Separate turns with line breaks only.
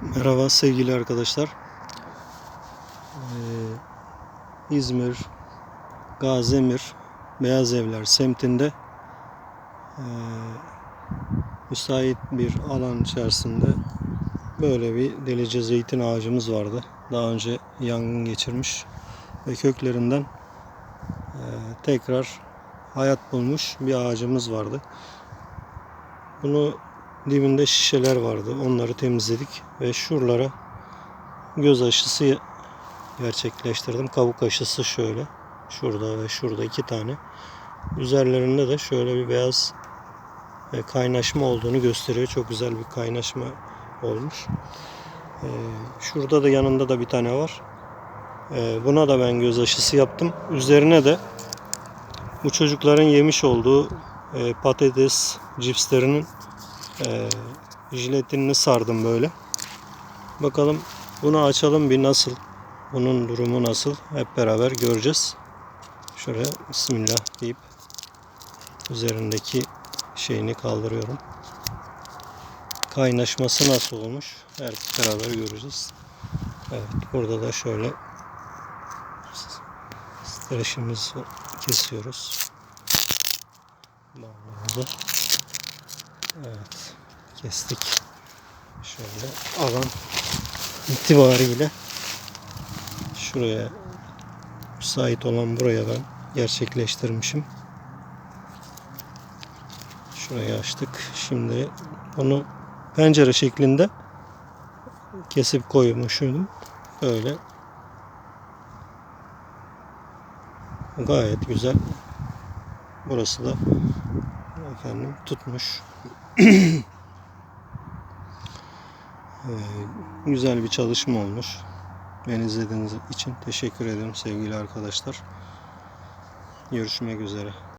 Merhaba sevgili arkadaşlar. Ee, İzmir, Gazemir, Beyaz Evler semtinde ee, müsait bir alan içerisinde böyle bir delice zeytin ağacımız vardı. Daha önce yangın geçirmiş ve köklerinden ee, tekrar hayat bulmuş bir ağacımız vardı. Bunu dibinde şişeler vardı. Onları temizledik ve şuralara göz aşısı gerçekleştirdim. Kabuk aşısı şöyle. Şurada ve şurada iki tane. Üzerlerinde de şöyle bir beyaz e, kaynaşma olduğunu gösteriyor. Çok güzel bir kaynaşma olmuş. E, Şurada da yanında da bir tane var. E, Buna da ben göz aşısı yaptım. Üzerine de bu çocukların yemiş olduğu patates cipslerinin e, jiletini sardım böyle. Bakalım bunu açalım bir nasıl. Bunun durumu nasıl hep beraber göreceğiz. Şöyle bismillah deyip üzerindeki şeyini kaldırıyorum. Kaynaşması nasıl olmuş hep beraber göreceğiz. Evet burada da şöyle streşimizi kesiyoruz. Bağlamamızı. Evet. Kestik. Şöyle alan itibariyle şuraya müsait olan buraya ben gerçekleştirmişim. Şurayı açtık. Şimdi onu pencere şeklinde kesip koymuşum. Böyle gayet güzel. Burası da efendim tutmuş. Ee, güzel bir çalışma olmuş. Beni izlediğiniz için teşekkür ederim sevgili arkadaşlar. Görüşmek üzere.